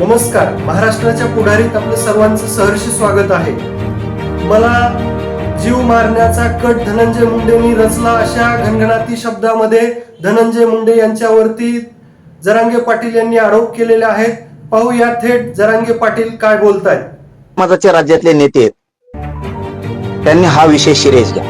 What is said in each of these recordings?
नमस्कार महाराष्ट्राच्या पुढारीत आपलं सर्वांचं सहर्ष स्वागत आहे. मला जीव मारण्याचा कट धनंजय मुंडेंनी रचला अशा घनघणाती शब्दामध्ये धनंजय मुंडे यांच्यावरती जरांगे पाटील यांनी आरोप केलेले आहेत. पाहूया थेट जरांगे पाटील काय बोलतायत. समाजाचे राज्यातले नेते आहेत. त्यांनी हा विषय सिरियस घ्या.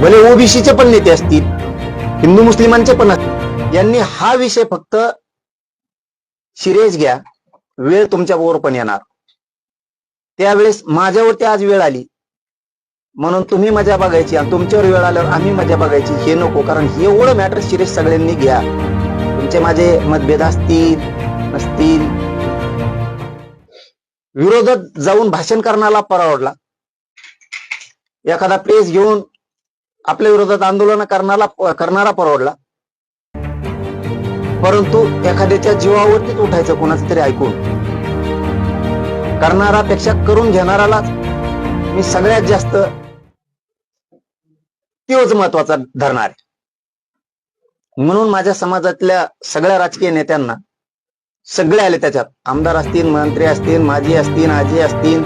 भले ओबीसीचे पण नेते असतील हिंदू मुस्लिमांचे पण असतील यांनी हा विषय फक्त शिरेज घ्या. वेळ तुमच्या बरोबर पण येणार. त्यावेळेस माझ्यावरती आज वेळ आली. म्हणून तुम्ही मजा बघायची आणि तुमच्यावर वेळ आल्यावर आम्ही मजा बघायची. हे नको कारण एवढं मॅटर शिरेज सगळ्यांनी घ्या. तुमचे माझे मतभेद असतील नसतील. विरोधात जाऊन भाषण करण्याला परवडला. एखादा प्रेस घेऊन आपल्या विरोधात आंदोलन करणारा करणारा परवडला. परंतु एखाद्याच्या जीवावरतीच उठायचं कोणाचं तरी ऐकून. करणारापेक्षा करून घेणाराला मी सगळ्यात जास्त तोच महत्त्वाचा धरणार आहे. म्हणून माझ्या समाजातल्या सगळ्या राजकीय नेत्यांना सगळे आले त्याच्यात. आमदार असतील मंत्री असतील माजी असतील आजी असतील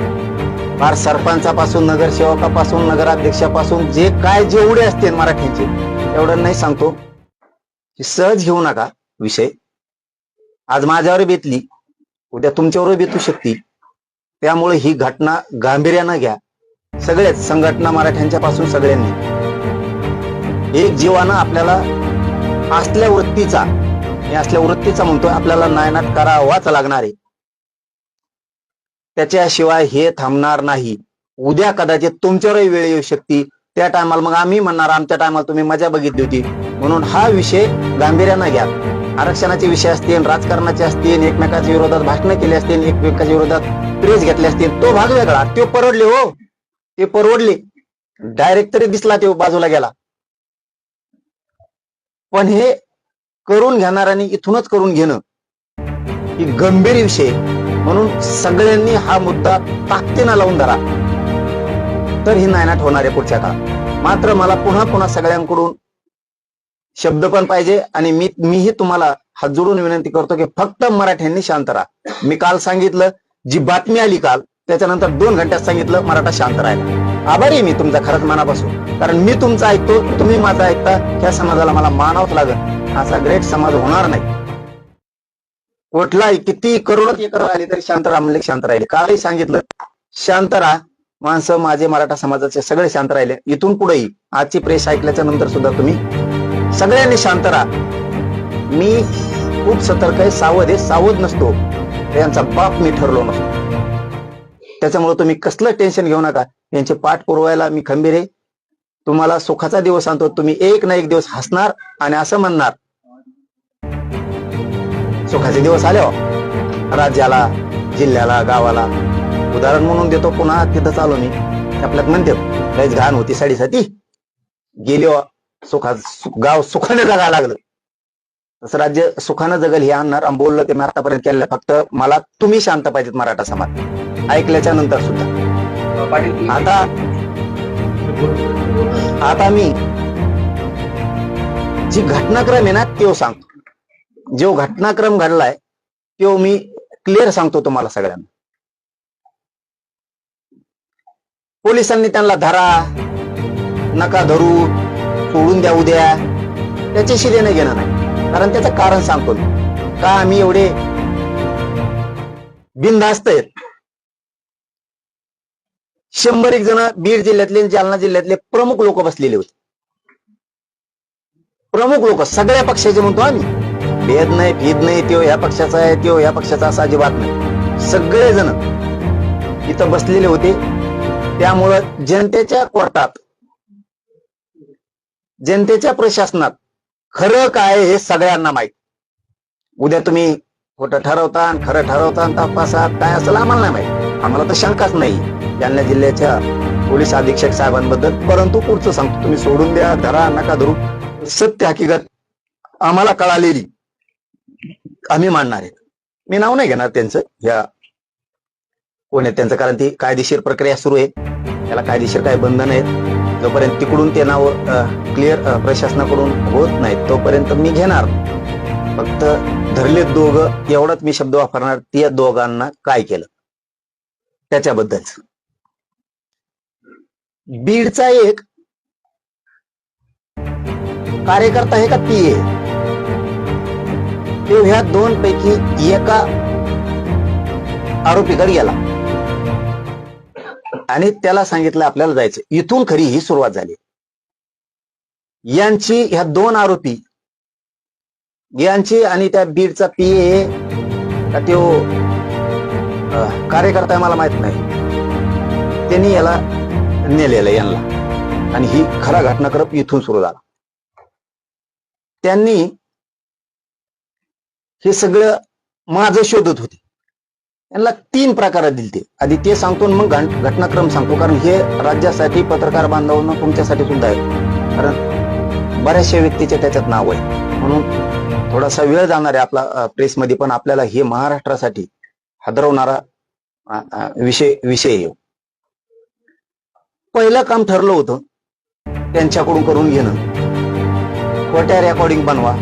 फार सरपंचापासून नगरसेवकापासून नगराध्यक्षापासून जे काय जेवढे असतील मराठीचे एवढं नाही सांगतो. सहज घेऊ नका. विषय. आज माझ्यावर बेतली उद्या तुमच्यावर बेतू शकते. त्यामुळे ही घटना गांभीर्यानं घ्या. सगळेच संघटना मराठ्यांच्या पासून सगळ्यांनी. एक जीवानं आपल्याला असल्या वृत्तीचा मी असल्या वृत्तीचा म्हणतोय आपल्याला नायनाट करावाच लागणार आहे. त्याच्याशिवाय हे थांबणार नाही. उद्या कदाचित तुमच्यावरही वेळ येऊ शकते. त्या टायमाला मग आम्ही म्हणणार आमच्या टायमाला तुम्ही मजा बघितली होती. म्हणून हा विषय गांभीर्यानं घ्या. आरक्षणाचे विषय असतील राजकारणाचे असतील एकमेकाच्या विरोधात भाषणं केली असतील एकमेकाच्या विरोधात प्रेस घेतले असतील तो भाग वेगळा. ते परवडले हो. ते परवडले. डायरेक्ट तरी दिसला तो बाजूला गेला. पण हे करून घेणाऱ्यांनी इथूनच करून घेणं ही गंभीर विषय. म्हणून सगळ्यांनी हा मुद्दा ताकदीनं लावून धरा. तर ही नायनाट होणार आहे पुढच्या काळात. मात्र मला पुन्हा पुन्हा सगळ्यांकडून शब्द पण पाहिजे आणि मी मीही तुम्हाला हात जोडून विनंती करतो की फक्त मराठ्यांनी शांत राहा. मी काल सांगितलं जी बातमी आली काल त्याच्यानंतर दोन घंट्यात सांगितलं मराठा शांत राहायला आभारी मी तुमचा खरंच मनापासून. कारण मी तुमचं ऐकतो तुम्ही माझं ऐकता ह्या समाजाला मला मानावंच लागत असा ग्रेट समाज होणार नाही. कुठलाही किती करोड एकर आली तरी शांत राहा म्हणले शांत राहिले. कालही सांगितलं शांत राहा. माणसं माझे मराठा समाजाचे सगळे शांत राहिले. इथून पुढेही आजची प्रेस ऐकल्याच्या नंतर सुद्धा तुम्ही सगळ्यांनी शांत राहा. मी खूप सतर्क आहे सावध आहे सावध नसतो. यांचा बाप मी ठरलो नसतो. त्याच्यामुळे तुम्ही कसलं टेन्शन घेऊ नका. यांचे पाठ पुरवायला मी खंबीर आहे. तुम्हाला सुखाचा दिवस आणतो तुम्ही एक ना एक दिवस हसणार आणि असं म्हणणार. सुखाचे दिवस आले हो. राज्याला जिल्ह्याला गावाला. उदाहरण म्हणून देतो पुन्हा तिथं चालू मी. आपल्यात म्हणते लयच घाण होती साडीसाठी गेली हो. सुखा गाव सुखाने जगायला लागलं. तसं राज्य सुखानं जगल हे आणणार आणि बोललं ते मी आतापर्यंत केलं फक्त मला तुम्ही शांत पाहिजेत मराठा समाज. ऐकल्याच्या नंतर सुद्धा. आता आता मी जी घटनाक्रम आहे ना तो सांगतो. जो घटनाक्रम घडलाय तो मी क्लिअर सांगतो तुम्हाला सगळ्यांना. पोलिसांनी त्यांना धरा नका धरू. सोडून द्या उद्या. त्याच्याशी देणं घेणं नाही कारण त्याचं कारण सांगतो का आम्ही एवढे बिनधास्त आहेत? शंभर एक जण बीड जिल्ह्यातले जालना जिल्ह्यातले प्रमुख लोक बसलेले होते. प्रमुख लोक सगळ्या पक्षाचे म्हणतो आम्ही. भेद नाही भेद नाही त्यो ह्या पक्षाचा आहे त्यो ह्या पक्षाचा असा अजिबात नाही. सगळे जण इथं बसलेले होते. त्यामुळं जनतेच्या कोर्टात जनतेच्या प्रशासनात खरं काय हे सगळ्यांना माहीत. उद्या तुम्ही खोटं ठरवता आणि खरं ठरवता तपासात काय असेल आम्हाला नाही माहीत. आम्हाला तर शंकाच नाही. जालना जिल्ह्याच्या पोलीस अधीक्षक साहेबांबद्दल परंतु पुढचं सांगतो. तुम्ही सोडून द्या धरा नका धरू. सत्य हकीकत आम्हाला कळालेली. आम्ही मांडणार आहेत मी नाव नाही घेणार त्यांचं. ह्या कोण आहे त्यांचं? कारण ती कायदेशीर प्रक्रिया सुरू आहे. त्याला कायदेशीर काय बंधन आहेत? जोपर्यंत तिकडून ते नाव क्लिअर प्रशासनाकडून होत नाहीत तोपर्यंत मी घेणार. फक्त धरले दोघ एवढाच मी शब्द वापरणार त्या दोघांना काय केलं? त्याच्याबद्दल. बीडचा एक कार्यकर्ता आहे का? ती तो ह्या दोन पैकी एका आरोपीकडे गेला. आणि त्याला सांगितलं आपल्याला जायचं इथून खरी ही सुरुवात झाली. यांची ह्या दोन आरोपी यांची आणि त्या बीडचा पी ए तो कार्यकर्ता आहे मला माहीत नाही. त्यांनी याला नेलेलं यांना. आणि ही खरा घटनाक्रम इथून सुरू झाला. त्यांनी हे सगळं माझं शोधत होते. यांना तीन प्रकारात दिलते. आधी ते सांगतो मग घट- घटनाक्रम सांगतो. कारण हे राज्यासाठी पत्रकार बांधवांना तुमच्यासाठी सुद्धा आहे. कारण बऱ्याचशा व्यक्तीचे त्याच्यात नाव आहे. म्हणून थोडासा वेळ जाणार आहे आपला प्रेसमध्ये. पण आपल्याला हे महाराष्ट्रासाठी हादरवणारा विषय विषय येऊ पहिलं काम ठरलं होतं त्यांच्याकडून करून घेणं. खोट्या रेकॉर्डिंग बनवा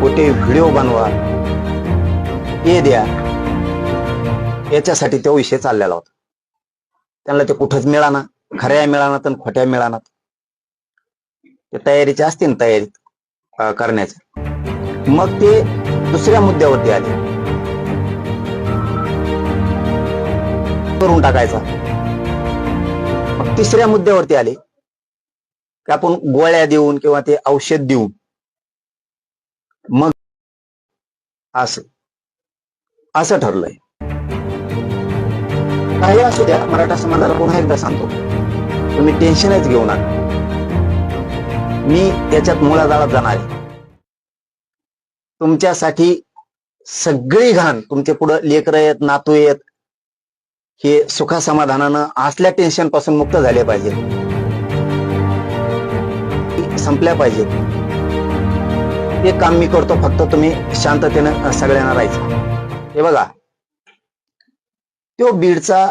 खोटे व्हिडिओ बनवा. हे द्या. याच्यासाठी तो विषय चाललेला होता. त्यांना ते कुठंच मिळाना खऱ्या मिळानात आणि खोट्या मिळानात ते तयारीचे असतील तयारी करण्याचे. करण्याच्या मग ते दुसऱ्या मुद्द्यावरती आले. करून टाकायचा. मग तिसऱ्या मुद्द्यावरती आले. की आपण गोळ्या देऊन किंवा ते औषध देऊन. मग असं. असं ठरलंय. काही असू द्या मराठा समाजाला पुन्हा एकदा सांगतो. तुम्ही टेन्शनच घेऊ नका. मी याच्यात मुळाजाळात जाणार आहे. तुमच्यासाठी सगळी घाण तुमचे पुढे लेकर आहेत नातू आहेत हे सुखासमाधानानं असल्या टेन्शनपासून मुक्त झाले पाहिजे संपल्या पाहिजेत. ते काम मी करतो फक्त तुम्ही शांततेनं सगळ्यांना राहायचं. हे बघा तो बीडचा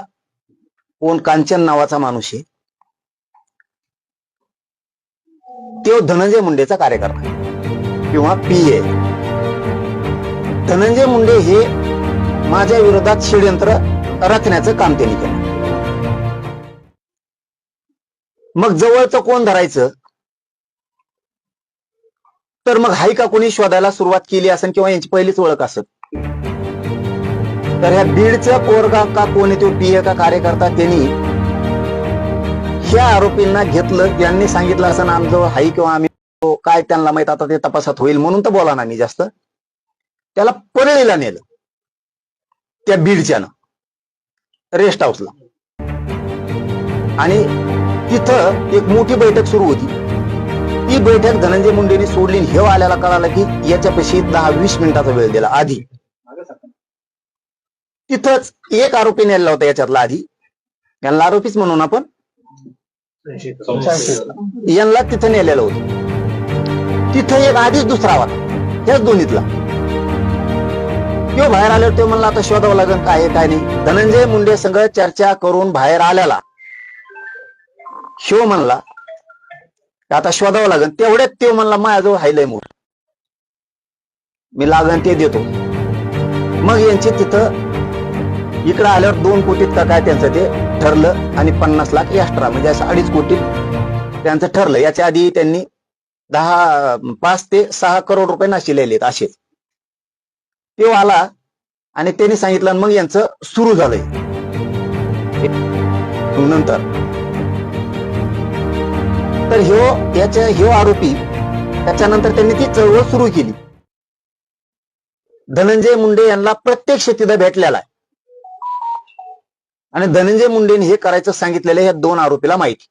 कोण कांचन नावाचा माणूस आहे. तो धनंजय मुंडेचा कार्यकर्ता किंवा पी ए धनंजय मुंडे हे माझ्या विरोधात षडयंत्र रचण्याचं काम त्यांनी केलं. मग जवळचं कोण धरायचं? तर मग हाय का कोणी शोधायला सुरुवात केली असेल किंवा यांची पहिलीच ओळख असत तर ह्या बीडचं पोरगा का कोणी तो पीए का कार्यकर्ता त्यांनी ह्या आरोपींना घेतलं. यांनी सांगितलं असं आमचं आई हाई किंवा आम्ही काय त्यांना माहीत आता ते तपासात होईल म्हणून तर बोला ना मी जास्त. त्याला परळीला नेलं. त्या बीडच्यानं. रेस्ट हाऊसला आणि तिथं एक मोठी बैठक सुरू होती. ती बैठक धनंजय मुंडेंनी सोडली हे आल्याला कळालं की याच्यापाशी दहा वीस मिनिटाचा वेळ दिला आधी. तिथंच एक आरोपी नेला होता याच्यातला आधी. यांना आरोपीच म्हणून आपण यांना तिथं नेलेलं होतं. तिथं एक आधीच दुसरा होता. त्याच दोन्हीतला. तो बाहेर आल्यावर तो म्हणला आता शोधावं लागेल काय काय नाही. धनंजय मुंडे संघ चर्चा करून बाहेर आल्याला शिव म्हणला आता शोधावं लागेल. तेवढ्यात तो म्हणला माझ्याजवळ हायलय मोठ. मी लागन ते देतो. मग यांची तिथं इकडं आल्यावर दोन कोटीत का काय त्यांचं ते ठरलं आणि पन्नास लाख एक्स्ट्रा म्हणजे असं अडीच कोटीत त्यांचं ठरलं. याच्या आधी त्यांनी दहा पाच ते सहा करोड रुपये नाशिलेलेत असे. तो आला आणि त्यांनी सांगितलं आणि मग यांचं सुरू झालंय. नंतर. तर ह्यो याच्या ह्यो आरोपी त्याच्यानंतर त्यांनी ती चळवळ सुरू केली. धनंजय मुंडे यांना प्रत्यक्ष तिथं भेटलेला आहे. आणि धनंजय मुंडेने हे करायचं सांगितलेलं या दोन आरोपीला माहिती.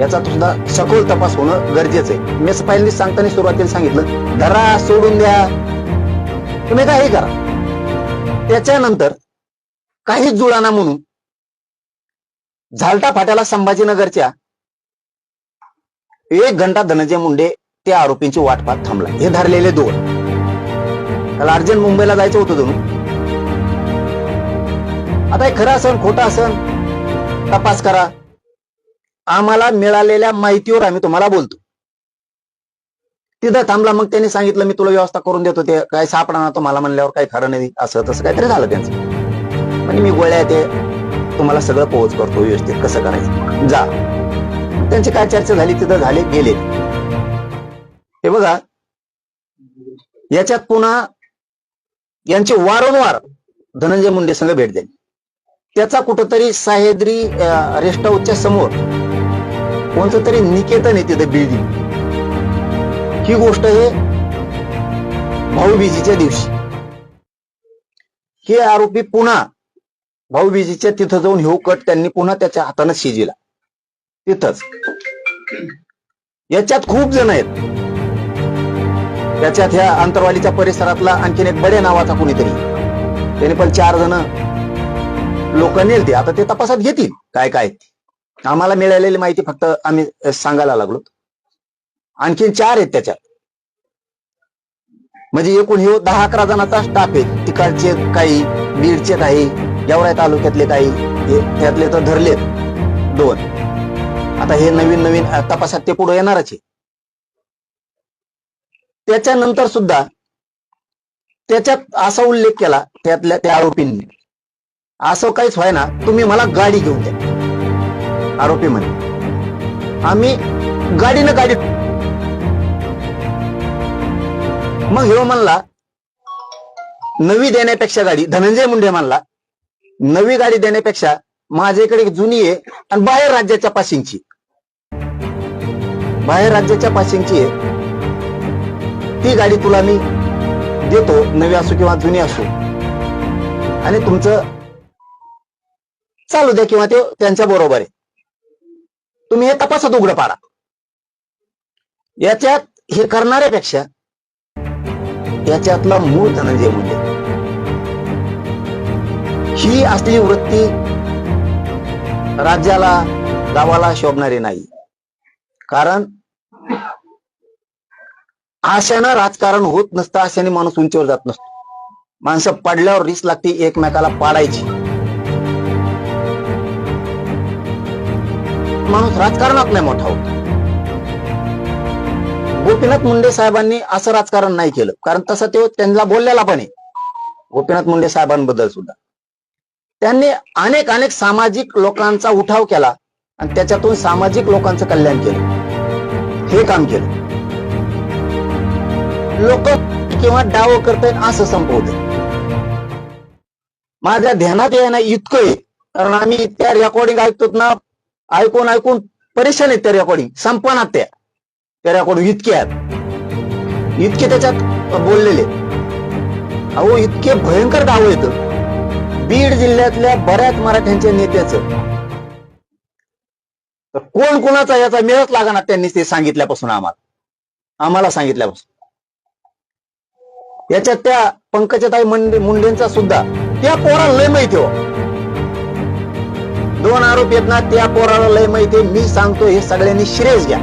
याचा सुद्धा सखोल तपास होणं गरजेचं आहे. मेस असं सांगताना सुरुवातीला सांगितलं धरा सोडून द्या. तुम्ही काही करा. त्याच्यानंतर काही जुळाना म्हणून झालटा फाट्याला संभाजीनगरच्या एक घंटा धनंजय मुंडे त्या आरोपींची वाट पाहत थांबला. हे धरलेले दोन. त्याला अर्जंट मुंबईला जायचं होतं दोन आता हे खरं असन खोटं असन? तपास करा. आम्हाला मिळालेल्या माहितीवर आम्ही तुम्हाला बोलतो. तिथं थांबला मग त्यांनी सांगितलं मी तुला व्यवस्था करून देतो ते काय सापडा तुम्हाला म्हणल्यावर काही खरं नाही असं तसं काहीतरी झालं त्यांचं. म्हणजे मी गोळ्या ते तुम्हाला सगळं पोहोच करतो व्यवस्थित कसं करायचं. जा. त्यांची काय चर्चा झाली तिथं झाले गेले. हे बघा. याच्यात पुन्हा यांची वारंवार धनंजय मुंडे संघ भेट झाली त्याचा कुठंतरी साहेद्री रेस्ट हाऊसच्या समोर कोणतं तरी निकेतन आहे तिथे बिल्डिंग ही गोष्ट हे भाऊबीजीच्या दिवशी. हे आरोपी पुन्हा भाऊबीजीच्या तिथं जाऊन हे कट त्यांनी पुन्हा त्याच्या हाताने शिजिला तिथंच. याच्यात खूप जण आहेत. त्याच्यात ह्या अंतरवालीच्या परिसरातला आणखीन एक बडे नावाचा कुणीतरी. त्याने पण चार जण लोक नेलते. आता ते तपासात घेतील. काय काय? आम्हाला मिळालेली माहिती फक्त आम्ही सांगायला लागलो. आणखीन चार आहेत त्याच्यात. म्हणजे एकूण हे दहा अकरा जणांचा स्टाफ आहे. तिकडचे काही बीडचे काही गेवराई तालुक्यातले काही त्यातले तर धरलेत दोन. आता हे नवीन नवीन तपासात ते पुढे येणारच आहे. त्याच्यानंतर सुद्धा त्याच्यात असा उल्लेख केला त्यातल्या त्या आरोपींनी. असं काहीच व्हाय ना तुम्ही मला गाडी घेऊन द्या. आरोपी म्हणे आम्ही गाडीनं गाडी मग हिरो म्हणला नवी देण्यापेक्षा गाडी धनंजय मुंडे म्हणला नवी गाडी देण्यापेक्षा माझ्याकडे जुनी आहे आणि बाहेर राज्याच्या पासिंगची बाहेर राज्याच्या पासिंगची आहे. ती गाडी तुला मी देतो नवी असो किंवा जुनी असो. आणि तुमचं चालू द्या किंवा ते त्यांच्या बरोबर आहे. तुम्ही हे तपासात उघड पाडा. याच्यात हे करणाऱ्यापेक्षा याच्यातला मूळ धनंजय मुंडे. ही असली वृत्ती राज्याला गावाला शोभणारी नाही. कारण आशानं राजकारण होत नसतं आशाने माणूस उंचीवर जात नसतो. माणसं पडल्यावर रिस लागते एकमेकाला पाडायची. माणूस राजकारणात नाही मोठा होत. गोपीनाथ मुंडे साहेबांनी असं राजकारण नाही केलं. कारण तसं ते त्यांना बोललेला पण आहे. गोपीनाथ मुंडे साहेबांबद्दल सुद्धा. त्यांनी अनेक अनेक सामाजिक लोकांचा उठाव केला आणि त्याच्यातून सामाजिक लोकांचं कल्याण केलं. हे काम केलं. लोक किंवा डाव करतायत असं संपवत माझ्या ध्यानात येणं इतकं आहे. कारण आम्ही त्या रेकॉर्डिंग ऐकतो ना ऐकून ऐकून परेशान आहेत त्या रेकॉर्डिंग त्या. त्या रेकॉर्डिंग इतके आहेत. इतके त्याच्यात बोललेले. अहो इतके भयंकर गाव येत बीड जिल्ह्यातल्या बऱ्याच मराठ्यांच्या नेत्याचं. तर कोण कोणाचा याचा मेळच लागणार त्यांनी ते सांगितल्यापासून आम्हाला? आम्हाला सांगितल्यापासून. याच्यात त्या पंकजाताई मंडे मुंडेंचा सुद्धा. त्या पोराला लय माहिती हो. दोन आरोप आहेत ना त्या पोराला लय माहिती मी सांगतो हे सगळ्यांनी श्रेयस घ्या.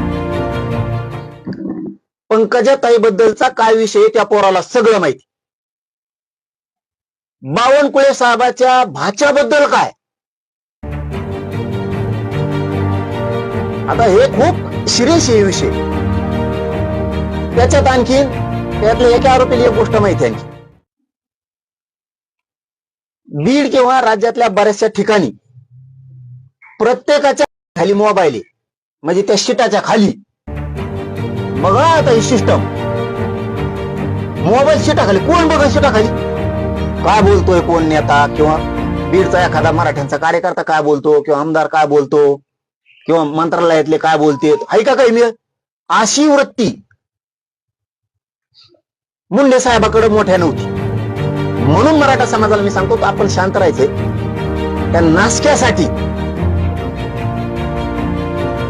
पंकजा ताईबद्दलचा काय विषय त्या पोराला सगळं माहिती बावनकुळे साहेबाच्या भाच्याबद्दल काय? आता हे खूप सिरियस हे विषय. त्याच्यात आणखीन त्यातल्या एका आरोपीला एक गोष्ट माहिती आहे आणखी बीड किंवा राज्यातल्या बऱ्याचशा ठिकाणी प्रत्येकाच्या खाली मोबाईल आहे. म्हणजे त्या शिटाच्या खाली. बघा आता ही सिस्टम मोबाईल शिटाखाली. कोण बघा शिटाखाली? काय बोलतोय कोण नेता किंवा बीडचा एखादा मराठ्यांचा कार्यकर्ता काय बोलतो किंवा आमदार काय बोलतो किंवा मंत्रालयातले काय बोलते ऐका का काही मिळ अशी वृत्ती. मुंडे साहेबाकडे मोठ्या नव्हती. म्हणून मराठा समाजाला मी सांगतो की आपण शांत राहायचंय. त्या नाशक्यासाठी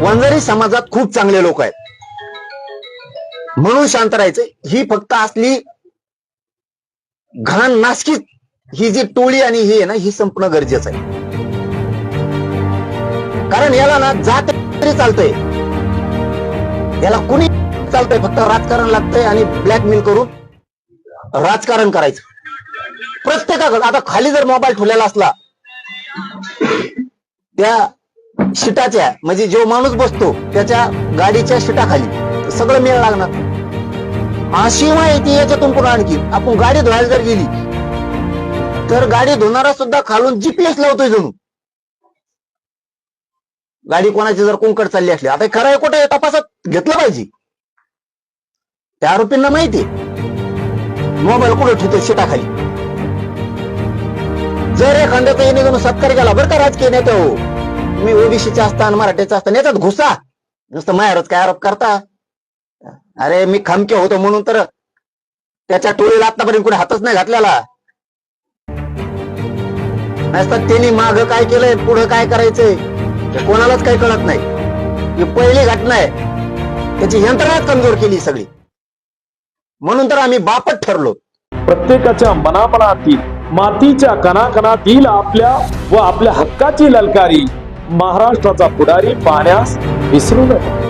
वंजारी समाजात खूप चांगले लोक आहेत. म्हणून शांत राहायचं. ही फक्त असली घाण नासकी ही जी टोळी आणि ही आहे ना ही संपणं गरजेचं आहे. कारण याला ना जात तरी चालतंय. याला कुणी चालतंय फक्त राजकारण लागतंय आणि ब्लॅकमेल करून राजकारण करायचं. प्रत्येकाकडे आता खाली जर मोबाईल ठेवलेला असला त्या शिटाच्या म्हणजे जो माणूस बसतो त्याच्या गाडीच्या शिटाखाली. सगळं मेळ लागणार. अशी माहिती याच्यातून पुन्हा आणखी. आपण गाडी धुवायला जर गेली तर गाडी धुणारा सुद्धा खालून जीपीएस लावतोय जणू. गाडी कोणाची जर कोंकड चालली असली आता खरं आहे कुठे तपासात घेतलं पाहिजे. त्या आरोपींना माहिती मोबाईल कुठे ठेवतो शिटाखाली? जर एखाद्याचा येणे सत्कार केला बरं का राजकीय नेते हो? तुम्ही ओबीसीचे असता आणि मराठीचा असता नेत्यात घुसा. नुसतं माहेरच काय आरोप करता? अरे मी खमके होतो म्हणून तर त्याच्या टोळीला आतापर्यंत कुठे हातच नाही घातलेला. नसतात त्यांनी माग काय केलंय पुढे काय करायचंय कोणालाच काही कळत नाही. ही पहिली घटना आहे. त्याची यंत्रणाच कमजोर केली सगळी. म्हणून तर आम्ही बापट ठरलो. प्रत्येकाच्या मनापणातील मातीच्या कणाकणातील आपल्या व आपल्या हक्काची ललकारी. महाराष्ट्राचा पुढारी पाहण्यास विसरू नका.